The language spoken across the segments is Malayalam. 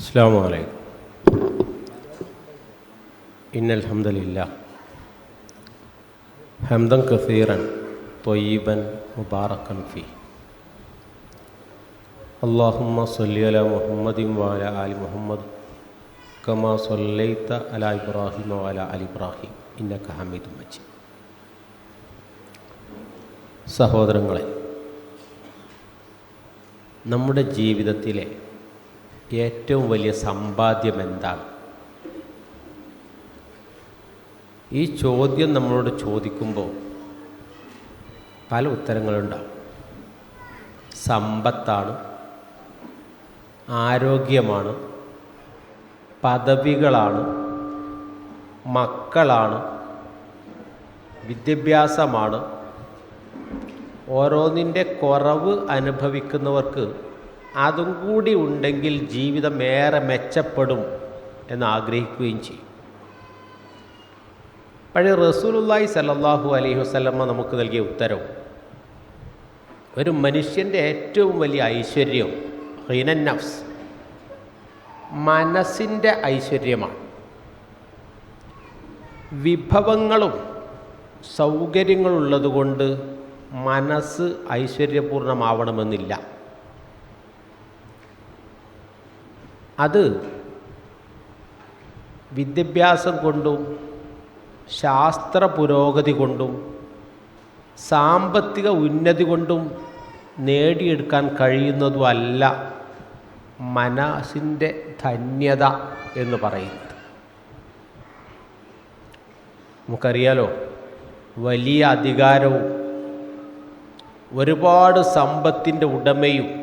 السلام عليكم إن الحمد لله حمدا كثيرا طيبا مباركا فيه اللهم صل على محمد وعلى آل محمد كما صليت على إبراهيم وعلى آل إبراهيم إنك حميد مجيد സഹോദരങ്ങളെ നമ്മുടെ ജീവിതത്തിലെ ഏറ്റവും വലിയ സമ്പാദ്യം എന്താണ്? ഈ ചോദ്യം നമ്മളോട് ചോദിക്കുമ്പോൾ പല ഉത്തരങ്ങളുണ്ടാവും. സമ്പത്താണ് ആരോഗ്യമാണ് പദവികളാണ് മക്കളാണ് വിദ്യാഭ്യാസമാണ്. ഓരോന്നിന്റെ കുറവ് അനുഭവിക്കുന്നവർക്ക് അതും കൂടി ഉണ്ടെങ്കിൽ ജീവിതം ഏറെ മെച്ചപ്പെടും എന്ന് ആഗ്രഹിക്കുകയും ചെയ്യും. പഴയ റസൂലുല്ലായി സല്ലാഹു അലൈഹി വസ്ലമ്മ നമുക്ക് നൽകിയ ഉത്തരവും ഒരു മനുഷ്യന്റെ ഏറ്റവും വലിയ ഐശ്വര്യം ഹൈനൻ നഫ്സ് മനസ്സിന്റെ ഐശ്വര്യമാണ്. വിഭവങ്ങളും സൗകര്യങ്ങളുള്ളതുകൊണ്ട് മനസ്സ് ഐശ്വര്യപൂർണമാവണമെന്നില്ല. അത് വിദ്യാഭ്യാസം കൊണ്ടും ശാസ്ത്ര പുരോഗതി കൊണ്ടും സാമ്പത്തിക ഉന്നതി കൊണ്ടും നേടിയെടുക്കാൻ കഴിയുന്നതുമല്ല മനസ്സിന്റെ ധന്യത എന്ന് പറയുന്നത്. നമുക്കറിയാലോ വലിയ അധികാരവും ഒരുപാട് സമ്പത്തിന്റെ ഉടമയും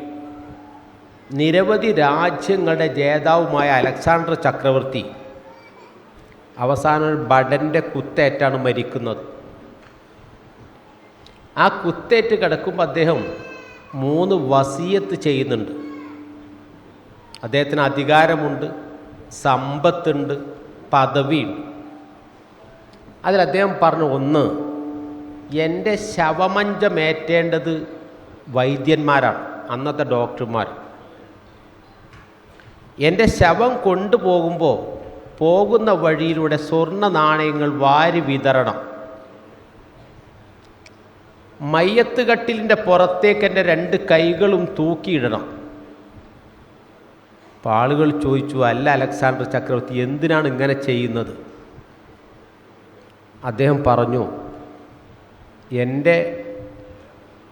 നിരവധി രാജ്യങ്ങളുടെ ജേതാവുമായ അലക്സാണ്ടർ ചക്രവർത്തി അവസാനം ബഡന്റെ കുത്തേറ്റാണ് മരിക്കുന്നത്. ആ കുത്തേറ്റ് കിടക്കുമ്പോൾ അദ്ദേഹം മൂന്ന് വസീയത്ത് ചെയ്യുന്നുണ്ട്. അദ്ദേഹത്തിന് അധികാരമുണ്ട് സമ്പത്തുണ്ട് പദവിയുണ്ട്. അതിൽ അദ്ദേഹം പറഞ്ഞു ഒന്ന് എന്റെ ശവമഞ്ചമേറ്റേണ്ടത് വൈദ്യന്മാരാണ് അന്നത്തെ ഡോക്ടർമാർ എന്റെ ശവം കൊണ്ടുപോകുമ്പോൾ പോകുന്ന വഴിയിലൂടെ സ്വർണ നാണയങ്ങൾ വാരി വിതരണം മയ്യത്ത് കട്ടിലിന്റെ പുറത്തേക്ക് എന്റെ രണ്ട് കൈകളും തൂക്കിയിടണം. അപ്പോൾ ആളുകൾ ചോദിച്ചു അല്ല അലക്സാണ്ടർ ചക്രവർത്തി എന്തിനാണ് ഇങ്ങനെ ചെയ്യുന്നത്? അദ്ദേഹം പറഞ്ഞു എന്റെ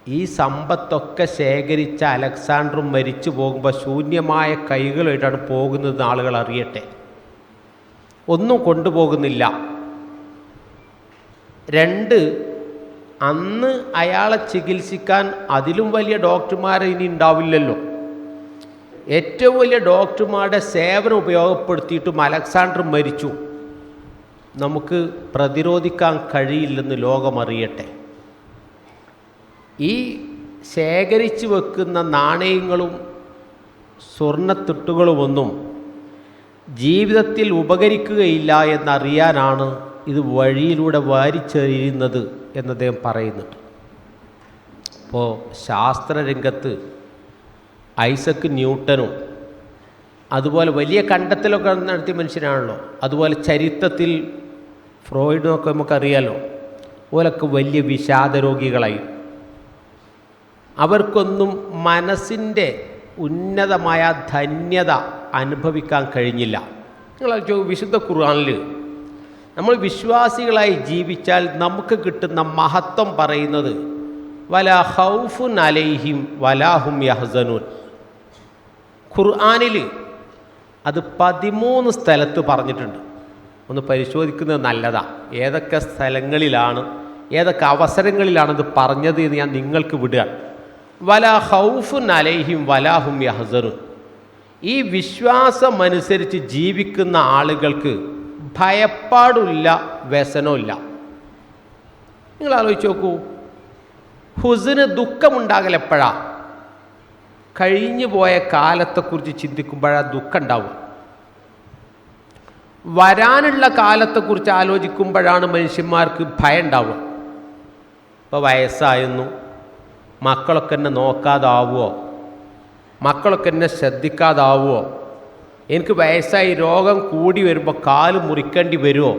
ഈ സമ്പത്തൊക്കെ ശേഖരിച്ച അലക്സാണ്ടറും മരിച്ചു പോകുമ്പോൾ ശൂന്യമായ കൈകളായിട്ടാണ് പോകുന്നത് ആളുകൾ അറിയട്ടെ. ഒന്നും കൊണ്ടുപോകുന്നില്ല. രണ്ട് അന്ന് അയാളെ ചികിത്സിക്കാൻ അതിലും വലിയ ഡോക്ടർമാർ ഇനി ഉണ്ടാവില്ലല്ലോ. ഏറ്റവും വലിയ ഡോക്ടർമാരുടെ സേവനം ഉപയോഗപ്പെടുത്തിയിട്ടും അലക്സാണ്ടർ മരിച്ചു. നമുക്ക് പ്രതിരോധിക്കാൻ കഴിയില്ലെന്ന് ലോകമറിയട്ടെ ഈ ശേഖരിച്ചു വെക്കുന്ന നാണയങ്ങളും സ്വർണത്തുട്ടുകളുമൊന്നും ജീവിതത്തിൽ ഉപകരിക്കുകയില്ല എന്നറിയാനാണ് ഇത് വഴിയിലൂടെ വാരിച്ചെറിയുന്നത് എന്ന് അദ്ദേഹം പറയുന്നുണ്ട്. അപ്പോൾ ശാസ്ത്രരംഗത്ത് ഐസക് ന്യൂട്ടനും അതുപോലെ വലിയ കണ്ടെത്തലൊക്കെ നടത്തിയ മനുഷ്യനാണല്ലോ. അതുപോലെ ചരിത്രത്തിൽ ഫ്രോയിഡിനൊക്കെ നമുക്കറിയാലോ. ഓലൊക്കെ വലിയ വിഷാദരോഗികളായി. അവർക്കൊന്നും മനസ്സിന്റെ ഉന്നതമായ ധന്യത അനുഭവിക്കാൻ കഴിഞ്ഞില്ല. നിങ്ങൾ വിശുദ്ധ ഖുർആനിൽ നമ്മൾ വിശ്വാസികളായി ജീവിച്ചാൽ നമുക്ക് കിട്ടുന്ന മഹത്വം പറയുന്നത് വല ഹൗഫുൻ അലൈഹിം വലാഹും യഹസനൂൻ. ഖുർആാനിൽ അത് പതിമൂന്ന് സ്ഥലത്ത് പറഞ്ഞിട്ടുണ്ട്. ഒന്ന് പരിശോധിക്കുന്നത് നല്ലതാണ് ഏതൊക്കെ സ്ഥലങ്ങളിലാണ് ഏതൊക്കെ അവസരങ്ങളിലാണ് ഇത് പറഞ്ഞത് എന്ന് ഞാൻ നിങ്ങൾക്ക് വിടുകയാണ്. വല ഹൗഫുൻ അലൈഹിം വലാഹും യഹസറുൻ ഈ വിശ്വാസമനുസരിച്ച് ജീവിക്കുന്ന ആളുകൾക്ക് ഭയപ്പാടില്ല വ്യസനമില്ല നിങ്ങൾ ആലോചിച്ച് നോക്കൂ. ഹുസിന് ദുഃഖമുണ്ടാകൽ എപ്പോഴാ? കഴിഞ്ഞു പോയ കാലത്തെക്കുറിച്ച് ചിന്തിക്കുമ്പോഴാ ദുഃഖം ഉണ്ടാവുക വരാനുള്ള കാലത്തെക്കുറിച്ച് ആലോചിക്കുമ്പോഴാണ് മനുഷ്യന്മാർക്ക് ഭയം ഉണ്ടാവുക ഇപ്പോൾ വയസ്സായിരുന്നു മക്കളൊക്കെ എന്നെ നോക്കാതാവുമോ മക്കളൊക്കെ എന്നെ ശ്രദ്ധിക്കാതാവുമോ എനിക്ക് വയസ്സായി രോഗം കൂടി വരുമ്പോൾ കാൽ മുറിക്കേണ്ടി വരുമോ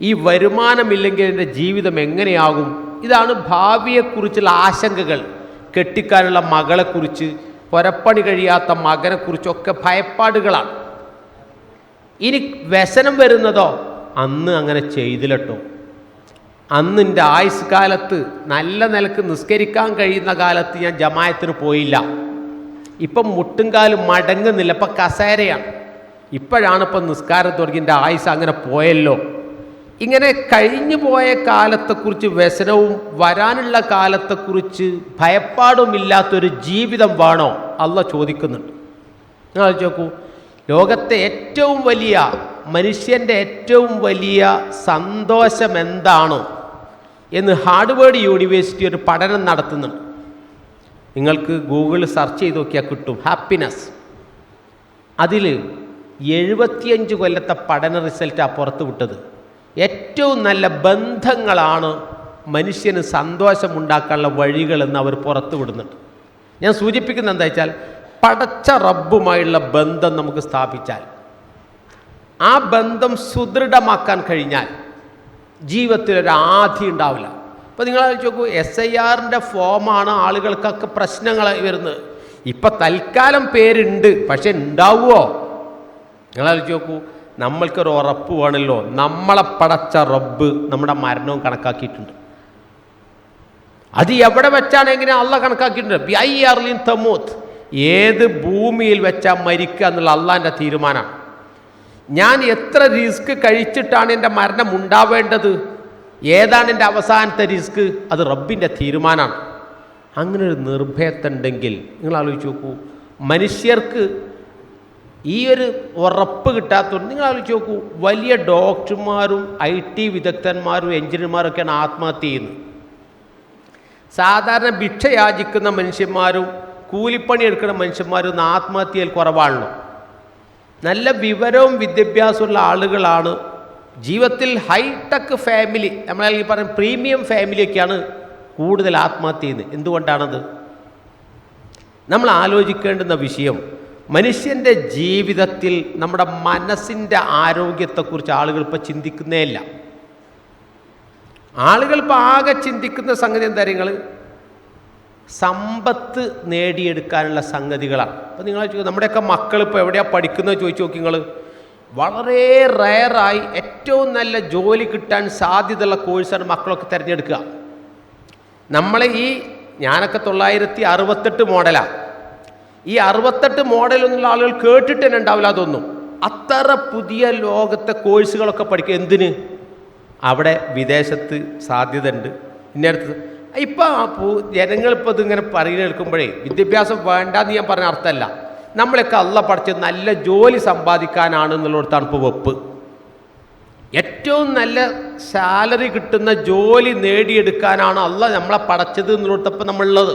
ഈ വരുമാനമില്ലെങ്കിൽ എന്റെ ജീവിതം എങ്ങനെയാകും? ഇതാണ് ഭാവിയെക്കുറിച്ചുള്ള ആശങ്കകൾ. കെട്ടിക്കാനുള്ള മകളെക്കുറിച്ച് പുരപ്പണി കഴിയാത്ത മകനെക്കുറിച്ചൊക്കെ ഭയപ്പാടുകളാണ്. ഇനി വ്യസനം വരുന്നതോ? അന്ന് അങ്ങനെ ചെയ്തില്ലട്ടോ. അന്ന് എന്റെ ആയുസ് കാലത്ത് നല്ല നിലയ്ക്ക് നിസ്കരിക്കാൻ കഴിയുന്ന കാലത്ത് ഞാൻ ജമായത്തിന് പോയില്ല. ഇപ്പം മുട്ടുംകാലും മടങ്ങുന്നില്ല. ഇപ്പം കസേരയാണ്. ഇപ്പോഴാണ് ഇപ്പം നിസ്കാരം തുടങ്ങി എന്റെ ആയുസ് അങ്ങനെ പോയല്ലോ. ഇങ്ങനെ കഴിഞ്ഞു പോയ കാലത്തെക്കുറിച്ച് വ്യസനവും വരാനുള്ള കാലത്തെക്കുറിച്ച് ഭയപ്പാടുമില്ലാത്തൊരു ജീവിതം വേണോ? അല്ല ചോദിക്കുന്നുണ്ട്. നിങ്ങൾ നോക്കൂ. ലോകത്തെ ഏറ്റവും വലിയ മനുഷ്യന്റെ ഏറ്റവും വലിയ സന്തോഷം എന്താണ് എന്ന് ഹാർഡ്വേർഡ് യൂണിവേഴ്സിറ്റി ഒരു പഠനം നടത്തുന്നുണ്ട്. നിങ്ങൾക്ക് ഗൂഗിൾ സെർച്ച് ചെയ്ത് നോക്കിയാൽ കിട്ടും. ഹാപ്പിനെസ്. അതിൽ എഴുപത്തിയഞ്ച് കൊല്ലത്തെ പഠന റിസൾട്ടാണ് പുറത്ത് വിട്ടത്. ഏറ്റവും നല്ല ബന്ധങ്ങളാണ് മനുഷ്യന് സന്തോഷമുണ്ടാക്കാനുള്ള വഴികളെന്ന് അവർ പുറത്തു വിടുന്നുണ്ട്. ഞാൻ സൂചിപ്പിക്കുന്നത് എന്താ വെച്ചാൽ പടച്ച റബ്ബുമായുള്ള ബന്ധം നമുക്ക് സ്ഥാപിച്ചാൽ ആ ബന്ധം സുദൃഢമാക്കാൻ കഴിഞ്ഞാൽ ജീവിതത്തിൽ ഒരു ആധി ഉണ്ടാവില്ല അപ്പോൾ നിങ്ങൾ നോക്കൂ എസ് ഐ ആറിന്റെ ഫോമാണ് ആളുകൾക്കൊക്കെ പ്രശ്നങ്ങൾ വരുന്നത്. ഇപ്പം തൽക്കാലം പേരുണ്ട് പക്ഷെ ഉണ്ടാവുമോ നിങ്ങൾ ആലോചിച്ച് നോക്കൂ നമ്മൾക്കൊരു ഉറപ്പ് വേണമല്ലോ നമ്മളെ പടച്ച റബ്ബ് നമ്മുടെ മരണവും കണക്കാക്കിയിട്ടുണ്ട്. അത് എവിടെ വെച്ചാണ് എങ്ങനെ അള്ള കണക്കാക്കിയിട്ടുണ്ട്? ബി ഐ തമൂത്ത്. ഏത് ഭൂമിയിൽ വെച്ചാൽ മരിക്കുക എന്നുള്ള അള്ളാന്റെ തീരുമാനമാണ് ഞാൻ എത്ര റിസ്ക് കഴിച്ചിട്ടാണ് എന്റെ മരണം ഉണ്ടാവേണ്ടത്? ഏതാണ് എന്റെ അവസാനത്തെ റിസ്ക് അത് റബ്ബിന്റെ തീരുമാനമാണ്. അങ്ങനെ ഒരു നിർഭയത്തുണ്ടെങ്കിൽ നിങ്ങൾ ആലോചിച്ച് നോക്കൂ. മനുഷ്യർക്ക് ഈ ഒരു ഉറപ്പ് കിട്ടാത്തതുകൊണ്ട് നിങ്ങൾ ആലോചിച്ച് നോക്കൂ. വലിയ ഡോക്ടർമാരും ഐ ടി വിദഗ്ധന്മാരും എഞ്ചിനീയർമാരൊക്കെയാണ് ആത്മഹത്യ ചെയ്യുന്നത്. സാധാരണ ഭിക്ഷ യാചിക്കുന്ന മനുഷ്യന്മാരും കൂലിപ്പണി എടുക്കുന്ന മനുഷ്യന്മാരും ആത്മഹത്യയിൽ കുറവാണല്ലോ. നല്ല വിവരവും വിദ്യാഭ്യാസമുള്ള ആളുകളാണ്. ജീവിതത്തിൽ ഹൈടെക് ഫാമിലി നമ്മളെ പറയും പ്രീമിയം ഫാമിലിയൊക്കെയാണ് കൂടുതൽ ആത്മഹത്യ ചെയ്യുന്നത്. എന്തുകൊണ്ടാണത്? നമ്മൾ ആലോചിക്കേണ്ടുന്ന വിഷയം മനുഷ്യന്റെ ജീവിതത്തിൽ നമ്മുടെ മനസ്സിന്റെ ആരോഗ്യത്തെക്കുറിച്ച് ആളുകൾ ഇപ്പോൾ ചിന്തിക്കുന്നേ ഇല്ല. ആളുകൾ ഇപ്പോൾ ആകെ ചിന്തിക്കുന്ന സംഗതി എന്താ സമ്പത്ത് നേടിയെടുക്കാനുള്ള സംഗതികളാണ്. അപ്പോൾ നിങ്ങൾ നമ്മുടെയൊക്കെ മക്കൾ ഇപ്പോൾ എവിടെയാണ് പഠിക്കുന്നത് ചോദിച്ചു നോക്കി നിങ്ങൾ വളരെ റയറായി ഏറ്റവും നല്ല ജോലി കിട്ടാൻ സാധ്യതയുള്ള കോഴ്സാണ് മക്കളൊക്കെ തിരഞ്ഞെടുക്കുക. നമ്മളെ ഈ ഞാനൊക്കെ തൊള്ളായിരത്തി അറുപത്തെട്ട് മോഡലാണ് ഈ അറുപത്തെട്ട് മോഡലൊന്നുള്ള ആളുകൾ കേട്ടിട്ട് തന്നെ ഉണ്ടാവില്ല അതൊന്നും. അത്ര പുതിയ ലോകത്തെ കോഴ്സുകളൊക്കെ പഠിക്കുക. എന്തിന്? അവിടെ വിദേശത്ത് സാധ്യത ഉണ്ട് ഇന്നടുത്ത് ഇപ്പം ആ പൂ ജനങ്ങളിപ്പോൾ ഇതിങ്ങനെ പറയുന്ന കേൾക്കുമ്പോഴേ വിദ്യാഭ്യാസം വേണ്ടെന്ന് ഞാൻ പറഞ്ഞ അർത്ഥമല്ല. നമ്മളൊക്കെ അല്ല പഠിച്ച് നല്ല ജോലി സമ്പാദിക്കാനാണ് എന്നുള്ളിടത്താണ് ഇപ്പോൾ വെപ്പ്. ഏറ്റവും നല്ല സാലറി കിട്ടുന്ന ജോലി നേടിയെടുക്കാനാണ് അല്ല നമ്മളെ പടച്ചത് എന്നുള്ളിടത്തപ്പം നമ്മളുള്ളത്.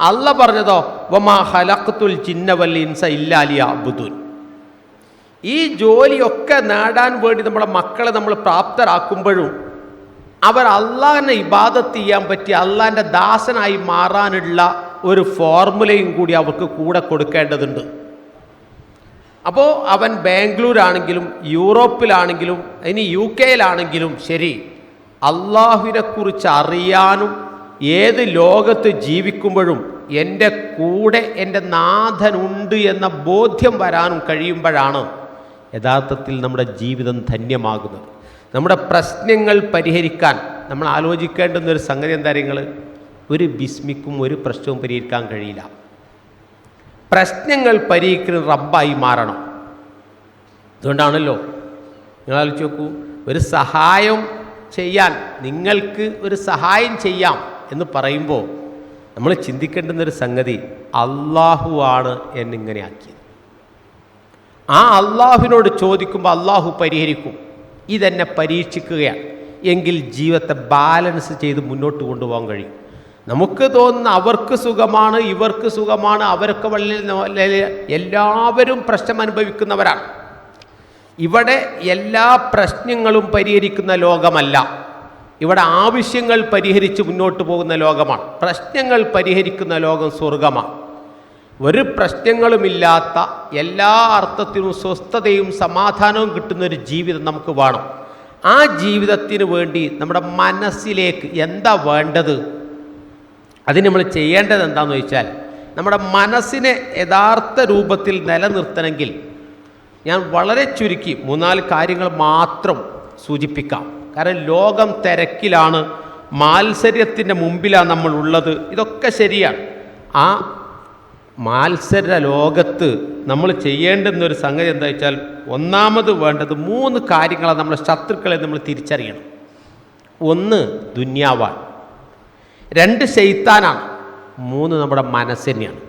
അല്ല പറഞ്ഞതോ വമാ ഹലഖത്തുൽ ചിന്നവൽ ഇൻസ ഇല്ലാലി അബുദുൻ ഈ ജോലിയൊക്കെ നേടാൻ വേണ്ടി നമ്മളെ മക്കളെ നമ്മൾ പ്രാപ്തരാക്കുമ്പോഴും അവർ അള്ളാഹിനെ ഇബാദത്ത് ചെയ്യാൻ പറ്റി അള്ളാഹിന്റെ ദാസനായി മാറാനുള്ള ഒരു ഫോർമുലയും കൂടി അവർക്ക് കൂടെ കൊടുക്കേണ്ടതുണ്ട്. അപ്പോൾ അവൻ ബാംഗ്ലൂരാണെങ്കിലും യൂറോപ്പിലാണെങ്കിലും ഇനി യു കെയിലാണെങ്കിലും ശരി അള്ളാഹുവിനെക്കുറിച്ച് അറിയാനും ഏത് ലോകത്ത് ജീവിക്കുമ്പോഴും എന്റെ കൂടെ എന്റെ നാഥനുണ്ട് എന്ന ബോധ്യം വരാനും കഴിയുമ്പോഴാണ് യഥാർത്ഥത്തിൽ നമ്മുടെ ജീവിതം ധന്യമാകുന്നത്. നമ്മുടെ പ്രശ്നങ്ങൾ പരിഹരിക്കാൻ നമ്മൾ ആലോചിക്കേണ്ടുന്ന ഒരു സംഗതി എന്താ നിങ്ങൾ? ഒരു ബിസ്മിക്കും ഒരു പ്രശ്നവും പരിഹരിക്കാൻ കഴിയില്ല. പ്രശ്നങ്ങൾ പരിഹരിക്കുന്ന റബ്ബായി മാറണം. അതുകൊണ്ടാണല്ലോ നിങ്ങൾ ആലോചിച്ച് നോക്കൂ ഒരു സഹായം ചെയ്യാൻ നിങ്ങൾക്ക് ഒരു സഹായം ചെയ്യാം എന്ന് പറയുമ്പോൾ നമ്മൾ ചിന്തിക്കേണ്ടുന്ന ഒരു സംഗതി അള്ളാഹുവാണ് എന്നിങ്ങനെ ആക്കിയത്. ആ അള്ളാഹുവിനോട് ചോദിക്കുമ്പോൾ അള്ളാഹു പരിഹരിക്കും. ഇതെന്നെ പരീക്ഷിക്കുകയാണ്. എങ്കിൽ ജീവിതത്തെ ബാലൻസ് ചെയ്ത് മുന്നോട്ട് കൊണ്ടുപോകാൻ കഴിയും. നമുക്ക് തോന്നുന്ന അവർക്ക് സുഖമാണ് ഇവർക്ക് സുഖമാണ് അവരൊക്കെ വളരെ എല്ലാവരും പ്രശ്നം അനുഭവിക്കുന്നവരാണ്. ഇവിടെ എല്ലാ പ്രശ്നങ്ങളും പരിഹരിക്കുന്ന ലോകമല്ല. ഇവിടെ ആവശ്യങ്ങൾ പരിഹരിച്ച് മുന്നോട്ട് പോകുന്ന ലോകമാണ്. പ്രശ്നങ്ങൾ പരിഹരിക്കുന്ന ലോകം സ്വർഗമാണ് ഒരു പ്രശ്നങ്ങളുമില്ലാത്ത എല്ലാ അർത്ഥത്തിനും സ്വസ്ഥതയും സമാധാനവും കിട്ടുന്ന ഒരു ജീവിതം നമുക്ക് വേണം. ആ ജീവിതത്തിന് വേണ്ടി നമ്മുടെ മനസ്സിലേക്ക് എന്താ വേണ്ടത്? അതിന് നമ്മൾ ചെയ്യേണ്ടത് എന്താണെന്ന് വെച്ചാൽ നമ്മുടെ മനസ്സിനെ യഥാർത്ഥ രൂപത്തിൽ നിലനിർത്തണമെങ്കിൽ ഞാൻ വളരെ ചുരുക്കി മൂന്നാൽ കാര്യങ്ങൾ മാത്രം സൂചിപ്പിക്കാം. കാരണം ലോകം തിരക്കിലാണ് മാത്സര്യത്തിന്റെ മുമ്പിലാണ് നമ്മൾ ഉള്ളത് ഇതൊക്കെ ശരിയാണ്. ആ മാത്സര ലോകത്ത് നമ്മൾ ചെയ്യേണ്ടുന്ന ഒരു സംഗതി എന്താ വെച്ചാൽ ഒന്നാമത് വേണ്ടത് മൂന്ന് കാര്യങ്ങളാണ് നമ്മുടെ ശത്രുക്കളെ നമ്മൾ തിരിച്ചറിയണം. ഒന്ന് ദുന്യാവാണ് രണ്ട് ശൈത്താനാണ്. മൂന്ന് നമ്മുടെ മനസ്സിനെയാണ്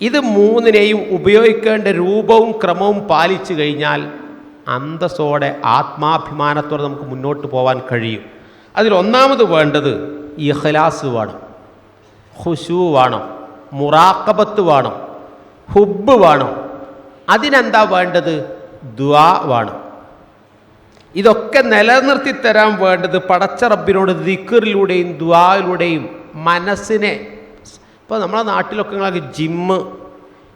ഇത് മൂന്നിനെയും ഉപയോഗിക്കേണ്ട രൂപവും ക്രമവും പാലിച്ചു കഴിഞ്ഞാൽ അന്തസ്സോടെ ആത്മാഭിമാനത്തോടെ നമുക്ക് മുന്നോട്ട് പോകാൻ കഴിയും. അതിൽ ഒന്നാമത് വേണ്ടത് ഇഹ്ലാസ് വേണം. ഹുഷു വേണം. മുറാക്കബത്ത് വേണം ഹുബ് വേണം. അതിനെന്താ വേണ്ടത്? ദ്വാ വേണം. ഇതൊക്കെ നിലനിർത്തി തരാൻ വേണ്ടത് പടച്ച റബ്ബിനോട് ദിക്കറിലൂടെയും ദ്വായിലൂടെയും മനസ്സിനെ. ഇപ്പോൾ നമ്മളെ നാട്ടിലൊക്കെ ജിമ്മ്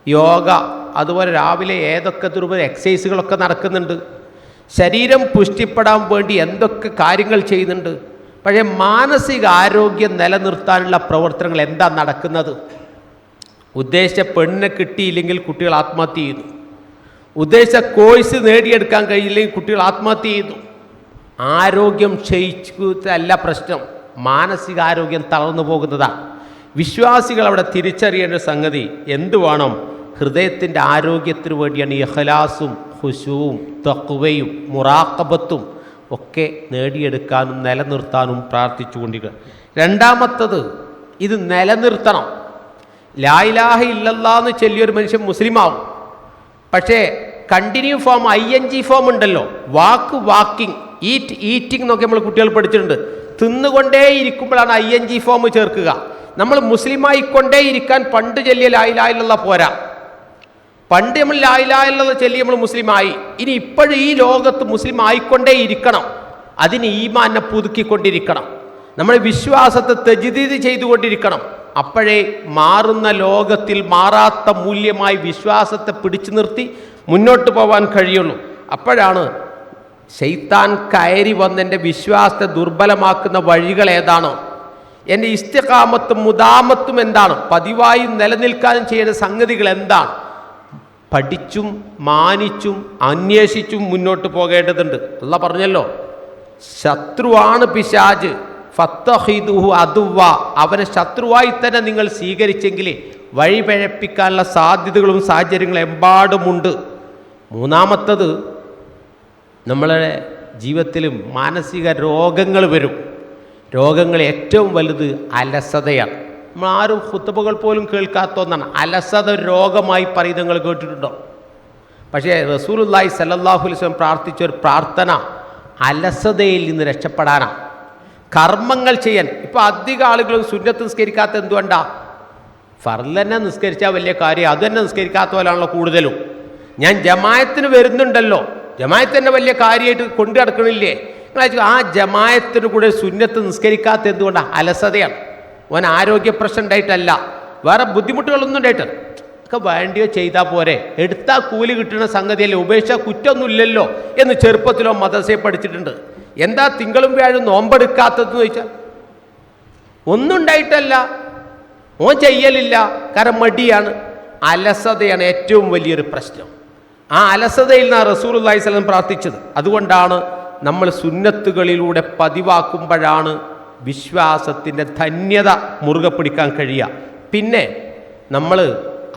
യോഗ അതുപോലെ രാവിലെ ഏതൊക്കെ രൂപ എക്സസൈസുകളൊക്കെ നടക്കുന്നുണ്ട്. ശരീരം പുഷ്ടിപ്പെടാൻ വേണ്ടി എന്തൊക്കെ കാര്യങ്ങൾ ചെയ്യുന്നുണ്ട്. പക്ഷേ മാനസിക ആരോഗ്യം നിലനിർത്താനുള്ള പ്രവർത്തനങ്ങൾ എന്താ നടക്കുന്നത്? ഉദ്ദേശിച്ച പെണ്ണിനെ കിട്ടിയില്ലെങ്കിൽ കുട്ടികൾ ആത്മഹത്യ ചെയ്യുന്നു ഉദ്ദേശിച്ച കോഴ്സ് നേടിയെടുക്കാൻ കഴിയില്ലെങ്കിൽ കുട്ടികൾ ആത്മഹത്യ ചെയ്യുന്നു ആരോഗ്യം ക്ഷയിച്ചല്ല പ്രശ്നം. മാനസികാരോഗ്യം തളർന്നു പോകുന്നതാണ് വിശ്വാസികൾ അവിടെ തിരിച്ചറിയേണ്ട സംഗതി എന്ത് വേണം? ഹൃദയത്തിന്റെ ആരോഗ്യത്തിന് വേണ്ടിയാണ് ഇഹ്ലാസും ഹുശുവും തക്കുവയും മുറാക്കബത്തും ഒക്കെ നേടിയെടുക്കാനും നിലനിർത്താനും പ്രാർത്ഥിച്ചുകൊണ്ടിരിക്കുക. രണ്ടാമത്തത് ഇത് നിലനിർത്തണം. ലായിലാഹ ഇല്ലല്ലാന്ന് ചൊല്ലിയൊരു മനുഷ്യൻ മുസ്ലിമാവും. പക്ഷേ continue form I N G form ഉണ്ടല്ലോ. വാക്ക് വാക്കിംഗ് ഈറ്റ് ഈറ്റിംഗ് എന്നൊക്കെ നമ്മൾ കുട്ടികൾ പഠിച്ചിട്ടുണ്ട്. തിന്നുകൊണ്ടേ ഇരിക്കുമ്പോഴാണ് ഐ എൻ ജി ഫോം ചേർക്കുക. നമ്മൾ മുസ്ലിമായിക്കൊണ്ടേ ഇരിക്കാൻ പണ്ട് ചൊല്ലിയ ലായിലായിലുള്ള പോരാ. പണ്ട് നമ്മൾ ലായിലായുള്ള ചൊല്ലി നമ്മൾ മുസ്ലിമായി. ഇനി ഇപ്പോഴും ഈ ലോകത്ത് മുസ്ലിം ആയിക്കൊണ്ടേ ഇരിക്കണം അതിന് ഈമാനെ പുതുക്കിക്കൊണ്ടിരിക്കണം. നമ്മൾ വിശ്വാസത്തെ തെജിദീത് ചെയ്തുകൊണ്ടിരിക്കണം. അപ്പോഴേ മാറുന്ന ലോകത്തിൽ മാറാത്ത മൂല്യമായി വിശ്വാസത്തെ പിടിച്ചു നിർത്തി മുന്നോട്ട് പോകാൻ കഴിയുള്ളൂ. അപ്പോഴാണ് ശൈത്താൻ കയറി വന്നെന്റെ വിശ്വാസത്തെ ദുർബലമാക്കുന്ന വഴികൾ ഏതാണ്? എന്റെ ഇഷ്ടകാമത്തും മുദാമത്തും എന്താണ്? പതിവായി നിലനിൽക്കാനും ചെയ്യുന്ന സംഗതികൾ എന്താണ്? പഠിച്ചും മാനിച്ചും അന്വേഷിച്ചും മുന്നോട്ട് പോകേണ്ടതുണ്ട്. അല്ല പറഞ്ഞല്ലോ ശത്രുവാണ് പിശാജ്. ഫത്തഹിദുഹു അതുവ അവനെ ശത്രുവായി തന്നെ നിങ്ങൾ സ്വീകരിച്ചെങ്കിൽ വഴിപഴപ്പിക്കാനുള്ള സാധ്യതകളും സാഹചര്യങ്ങളും എമ്പാടുമുണ്ട്. മൂന്നാമത്തത് നമ്മളുടെ ജീവിതത്തിൽ മാനസിക രോഗങ്ങൾ വരും. രോഗങ്ങൾ ഏറ്റവും വലുത് അലസതയാണ്. നമ്മൾ ആരും കുത്തുബകൾ പോലും കേൾക്കാത്ത ഒന്നാണ്. അലസത രോഗമായി പറയുന്നത് നിങ്ങൾ കേട്ടിട്ടുണ്ടോ? പക്ഷേ റസൂലുല്ലായി വസല്ലം പ്രാർത്ഥിച്ച ഒരു പ്രാർത്ഥന അലസതയിൽ നിന്ന് രക്ഷപ്പെടാനാണ്. കർമ്മങ്ങൾ ചെയ്യാൻ. ഇപ്പോൾ അധിക ആളുകളും സുന്നത്ത് നിസ്കരിക്കാത്ത എന്തുകൊണ്ടാ? ഫർലന്നെ നിസ്കരിച്ചാൽ വലിയ കാര്യം. അത് തന്നെ നിസ്കരിക്കാത്ത പോലാണല്ലോ കൂടുതലും. ഞാൻ ജമായത്തിന് വരുന്നുണ്ടല്ലോ. ജമായത്ത് തന്നെ വലിയ കാര്യമായിട്ട് കൊണ്ടു നടക്കണില്ലേ? നിങ്ങൾ ആ ജമായത്തിന് കൂടെ സുന്നത്ത് നിസ്കരിക്കാത്ത എന്തുകൊണ്ടാണ് അലസതയാണ്. ഓൻ ആരോഗ്യ പ്രശ്നം ഉണ്ടായിട്ടല്ല. വേറെ ബുദ്ധിമുട്ടുകളൊന്നും ഉണ്ടായിട്ട് ഒക്കെ വേണ്ടിയോ ചെയ്താൽ പോരെ. എടുത്താൽ കൂലി കിട്ടുന്ന സംഗതിയല്ലേ. ഉപേക്ഷ കുറ്റമൊന്നുമില്ലല്ലോ എന്ന് ചെറുപ്പത്തിലോ മദ്രസയെ പഠിച്ചിട്ടുണ്ട്. എന്താ തിങ്കളും വ്യാഴും നോമ്പെടുക്കാത്തതെന്ന് ചോദിച്ചാൽ ഒന്നും ഉണ്ടായിട്ടല്ല ഓൻ ചെയ്യലില്ല. കാരണം മടിയാണ്. അലസതയാണ് ഏറ്റവും വലിയൊരു പ്രശ്നം. ആ അലസതയിൽ നിന്നാണ് റസൂൽ അള്ളഹി സ്വലം പ്രാർത്ഥിച്ചത്. അതുകൊണ്ടാണ് നമ്മൾ സുന്നത്തുകളിലൂടെ പതിവാക്കുമ്പോഴാണ് വിശ്വാസത്തിന്റെ ധന്യത മുറുകെ പിടിക്കാൻ കഴിയുക. പിന്നെ നമ്മൾ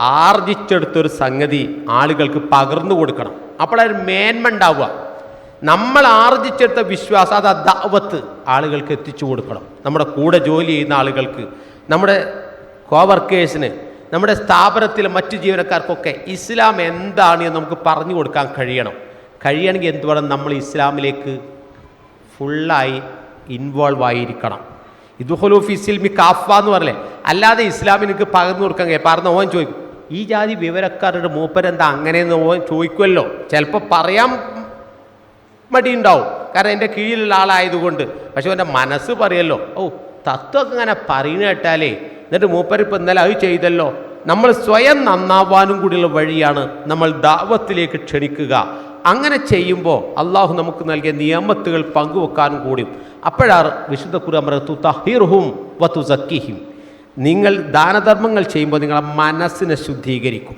ആർജിച്ചെടുത്തൊരു സംഗതി ആളുകൾക്ക് പകർന്നു കൊടുക്കണം. അപ്പോഴൊരു മേന്മ ഉണ്ടാവുക. നമ്മൾ ആർജിച്ചെടുത്ത വിശ്വാസം അത് ദാവത്ത് ആളുകൾക്ക് എത്തിച്ചു കൊടുക്കണം. നമ്മുടെ കൂടെ ജോലി ചെയ്യുന്ന ആളുകൾക്ക് നമ്മുടെ കോവർക്കേഴ്സിന് നമ്മുടെ സ്ഥാപനത്തിലെ മറ്റു ജീവനക്കാർക്കൊക്കെ ഇസ്ലാം എന്താണ് എന്ന് നമുക്ക് പറഞ്ഞു കൊടുക്കാൻ കഴിയണം. കഴിയണമെങ്കിൽ എന്ത് വേണം നമ്മൾ ഇസ്ലാമിലേക്ക് ഫുള്ളായി ഇൻവോൾവ് ആയിരിക്കണം. ഇതുഹുലൂഫ് ഇസ്ലിമി കാഫ എന്ന് പറയലേ അല്ലാതെ ഇസ്ലാമിന് എനിക്ക് പകർന്നു കൊടുക്കാൻ കഴിയും. പറഞ്ഞ ഓൻ ചോദിക്കും ഈ ജാതി വിവരക്കാരുടെ മൂപ്പരെന്താ അങ്ങനെയെന്ന് ഓൻ ചോദിക്കുമല്ലോ ചിലപ്പോൾ പറയാൻ മടിയുണ്ടാവും കാരണം എന്റെ കീഴിലുള്ള ആളായതുകൊണ്ട്. പക്ഷെ അവന്റെ മനസ്സ് പറയല്ലോ ഓ തത്വമൊക്കെ ഇങ്ങനെ പറയുന്ന കേട്ടാലേ എന്നിട്ട് മൂപ്പരിപ്പ് ഇന്നലെ അത് ചെയ്തല്ലോ. നമ്മൾ സ്വയം നന്നാവാനും കൂടിയുള്ള വഴിയാണ് നമ്മൾ ദാവത്തിലേക്ക് ക്ഷണിക്കുക. അങ്ങനെ ചെയ്യുമ്പോൾ അള്ളാഹു നമുക്ക് നൽകിയ നിയമത്തുകൾ പങ്കുവെക്കാനും കൂടിയും. അപ്പോഴാണ് വിശുദ്ധ കുറമറത്തു തഹിർഹും വത്തു സക്കിഹിം നിങ്ങൾ ദാനധർമ്മങ്ങൾ ചെയ്യുമ്പോൾ നിങ്ങളെ മനസ്സിനെ ശുദ്ധീകരിക്കും.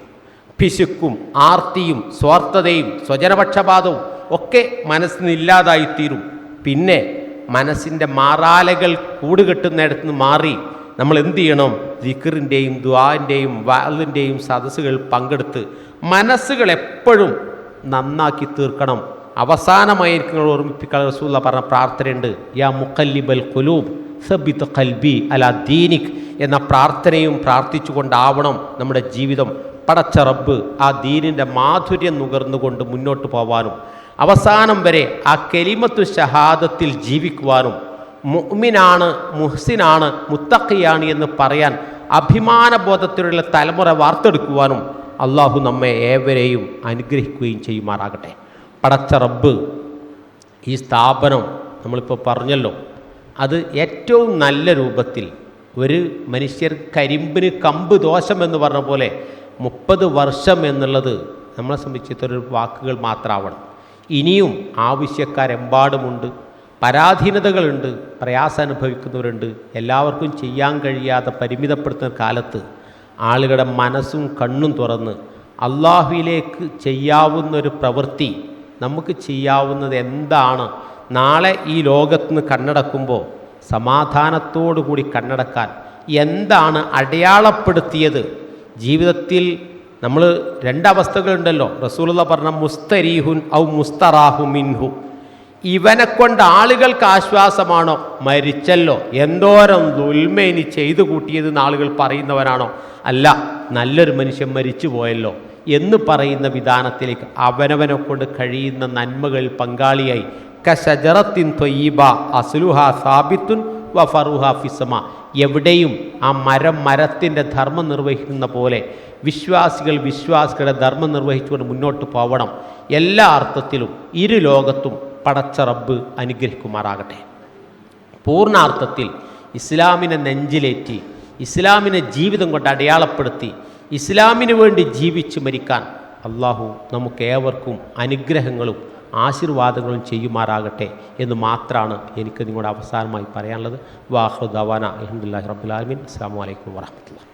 പിശുക്കും ആർത്തിയും സ്വാർത്ഥതയും സ്വജനപക്ഷപാതവും ഒക്കെ മനസ്സിന് ഇല്ലാതായിത്തീരും. പിന്നെ മനസ്സിന്റെ മാറാലകൾ കൂടുകെട്ടുന്നിടത്ത് നിന്ന് മാറി നമ്മൾ എന്ത് ചെയ്യണം? ദിക്കറിന്റെയും ദ്വാന്റെയും വാലിന്റെയും സദസ്സുകൾ പങ്കെടുത്ത് മനസ്സുകൾ എപ്പോഴും നന്നാക്കി തീർക്കണം. അവസാനമായി നിങ്ങൾ ഓർമ്മിപ്പിക്കാൻ റസൂല്ല പറഞ്ഞ പ്രാർത്ഥനയുണ്ട്. യാ മുക്കല്ലിബൽ കുലൂബ് സബിത്ത് കൽബി അല ദീനിക് എന്ന പ്രാർത്ഥനയും പ്രാർത്ഥിച്ചുകൊണ്ടാവണം നമ്മുടെ ജീവിതം. പടച്ച റബ്ബ് ആ ദീനിന്റെ മാധുര്യം നുകർന്നുകൊണ്ട് മുന്നോട്ട് പോവാനും. അവസാനം വരെ ആ കെലിമത്തു ഷഹാദത്തിൽ ജീവിക്കുവാനും മുഅ്മിനാണ് മുഹ്സിനാണ് മുത്തഖിയാണ് എന്ന് പറയാൻ അഭിമാനബോധത്തിലുള്ള തലമുറ വാർത്തെടുക്കുവാനും അള്ളാഹു നമ്മെ ഏവരെയും അനുഗ്രഹിക്കുകയും ചെയ്യുമാറാകട്ടെ. പടച്ച റബ്ബ് ഈ സ്ഥാപനം നമ്മളിപ്പോൾ പറഞ്ഞല്ലോ അത് ഏറ്റവും നല്ല രൂപത്തിൽ ഒരു മനുഷ്യർ കരിമ്പിന് കമ്പ് ദോഷം എന്ന് പറഞ്ഞ പോലെ മുപ്പത് വർഷം എന്നുള്ളത് നമ്മളെ സംബന്ധിച്ചിടത്തോളം വാക്കുകൾ മാത്രമാവണം. ഇനിയും ആവശ്യക്കാരെമ്പാടുമുണ്ട്. പരാധീനതകളുണ്ട്. പ്രയാസം അനുഭവിക്കുന്നവരുണ്ട് എല്ലാവർക്കും ചെയ്യാൻ കഴിയാതെ പരിമിതപ്പെടുത്തുന്ന കാലത്ത് ആളുകളുടെ മനസ്സും കണ്ണും തുറന്ന് അള്ളാഹുവിലേക്ക് ചെയ്യാവുന്നൊരു പ്രവൃത്തി നമുക്ക് ചെയ്യാവുന്നത് എന്താണ്? നാളെ ഈ ലോകത്ത് നിന്ന് കണ്ണടക്കുമ്പോൾ സമാധാനത്തോടു കൂടി കണ്ണടക്കാൻ എന്താണ് അടയാളപ്പെടുത്തിയത്? ജീവിതത്തിൽ നമ്മൾ രണ്ടവസ്ഥകളുണ്ടല്ലോ. റസൂലുള്ള പറഞ്ഞ മുസ്തരീഹുൻ ഔ മുസ്തറാഹു മിൻഹു. ഇവനെ കൊണ്ട് ആളുകൾക്ക് ആശ്വാസമാണോ? മരിച്ചല്ലോ. എന്തോരം ദുൽമേനി ചെയ്തു കൂട്ടിയതെന്ന് ആളുകൾ പറയുന്നവനാണോ അല്ല നല്ലൊരു മനുഷ്യൻ മരിച്ചു പോയല്ലോ എന്ന് പറയുന്ന വിധാനത്തിലേക്ക് അവനവനെ കൊണ്ട് കഴിയുന്ന നന്മകളിൽ പങ്കാളിയായി. കശജറത്തിൻ തൊയ്യബ അസുലുഹ സാബിത്തുൻ വ ഫറുഹ ഫിസമ എവിടെയും ആ മരം മരത്തിന്റെ ധർമ്മം നിർവഹിക്കുന്ന പോലെ വിശ്വാസികൾ വിശ്വാസികളുടെ ധർമ്മം നിർവഹിച്ചുകൊണ്ട് മുന്നോട്ട് പോവണം. എല്ലാ അർത്ഥത്തിലും ഇരു ലോകത്തും പടച്ച റബ്ബ് അനുഗ്രഹിക്കുമാറാകട്ടെ. പൂർണാർത്ഥത്തിൽ ഇസ്ലാമിനെ നെഞ്ചിലേറ്റി ഇസ്ലാമിനെ ജീവിതം കൊണ്ട് അടയാളപ്പെടുത്തി ഇസ്ലാമിന് വേണ്ടി ജീവിച്ച് മരിക്കാൻ അള്ളാഹു നമുക്കേവർക്കും അനുഗ്രഹങ്ങളും ആശീർവാദങ്ങളും ചെയ്യുമാറാകട്ടെ എന്ന് മാത്രമാണ് എനിക്ക് നിങ്ങളുടെ അവസാനമായി പറയാനുള്ളത്. വാഹു ദവാന അലഹമുല്ലാ റബ്ബുലാലമീൻ അസ്സാം വലൈക്കും വാഹമത്തുള്ള